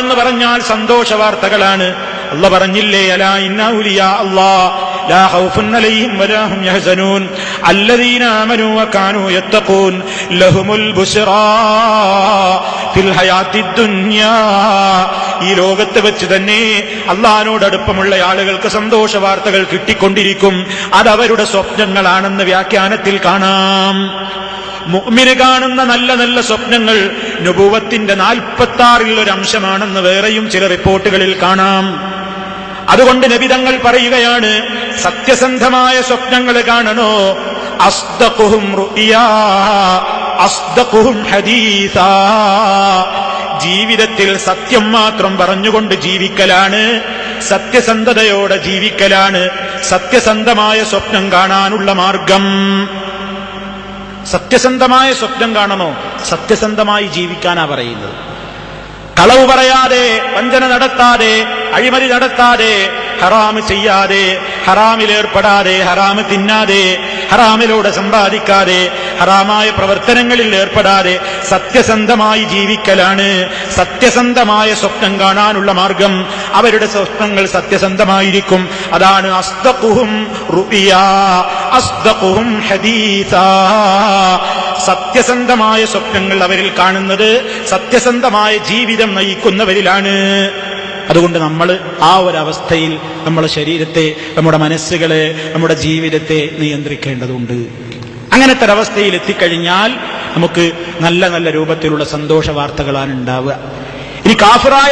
എന്ന് പറഞ്ഞാൽ സന്തോഷ വാർത്തകളാണ് അല്ല പറഞ്ഞില്ലേ അലാ ഇന്നൗലിയ അല്ലാ لا خوف عليهم ولا هم يحزنون الذين آمنوا وكانوا يتقون لهم البشرى في الحياة الدنيا ഈ ലോകത്ത് വെച്ച് തന്നെ അള്ളഹാനോട് അടുപ്പമുള്ള ആളുകൾക്ക് സന്തോഷ വാർത്തകൾ കിട്ടിക്കൊണ്ടിരിക്കും അതവരുടെ സ്വപ്നങ്ങളാണെന്ന് വ്യാഖ്യാനത്തിൽ കാണാം മുഅ്മിന് കാണുന്ന നല്ല നല്ല സ്വപ്നങ്ങൾ നുപൂവത്തിന്റെ നാൽപ്പത്തി ആറിൽ ഒരു അംശമാണെന്ന് വേറെയും ചില റിപ്പോർട്ടുകളിൽ കാണാം. അതുകൊണ്ട് നബിതങ്ങൾ പറയുകയാണ് സത്യസന്ധമായ സ്വപ്നങ്ങൾ കാണണോ? അസ്ദഖുഹും റുഇയാ അസ്തഖുഹും ഹദീസാ. ജീവിതത്തിൽ സത്യം മാത്രം പറഞ്ഞുകൊണ്ട് ജീവിക്കലാണ് സത്യസന്ധതയോടെ ജീവിക്കലാണ് സത്യസന്ധമായ സ്വപ്നം കാണാനുള്ള മാർഗം. സത്യസന്ധമായ സ്വപ്നം കാണണോ? സത്യസന്ധമായി ജീവിക്കാനാ പറയുന്നത്. കളവ് പറയാതെ വഞ്ചന നടത്താതെ അഴിമതി നടത്താതെ ഹറാമ് ചെയ്യാതെ ഹറാമിലേർപ്പെടാതെ ഹറാമ് തിന്നാതെ ഹറാമിലൂടെ സമ്പാദിക്കാതെ ഹറാമായ പ്രവർത്തനങ്ങളിൽ ഏർപ്പെടാതെ സത്യസന്ധമായി ജീവിക്കലാണ് സത്യസന്ധമായ സ്വപ്നം കാണാനുള്ള മാർഗം. അവരുടെ സ്വപ്നങ്ങൾ സത്യസന്ധമായിരിക്കും. അതാണ് അസ്തപുഹും ഹദീസാ സത്യസന്ധമായ സ്വപ്നങ്ങൾ അവരിൽ കാണുന്നത് സത്യസന്ധമായ ജീവിതം നയിക്കുന്നവരിലാണ്. അതുകൊണ്ട് നമ്മൾ ആ ഒരവസ്ഥയിൽ നമ്മുടെ ശരീരത്തെ നമ്മുടെ മനസ്സുകളെ നമ്മുടെ ജീവിതത്തെ നിയന്ത്രിക്കേണ്ടതുണ്ട്. അങ്ങനത്തെ ഒരവസ്ഥയിൽ എത്തിക്കഴിഞ്ഞാൽ നമുക്ക് നല്ല നല്ല രൂപത്തിലുള്ള സന്തോഷ വാർത്തകളാണ് ഉണ്ടാവുക. ഇനി കാഫിറായ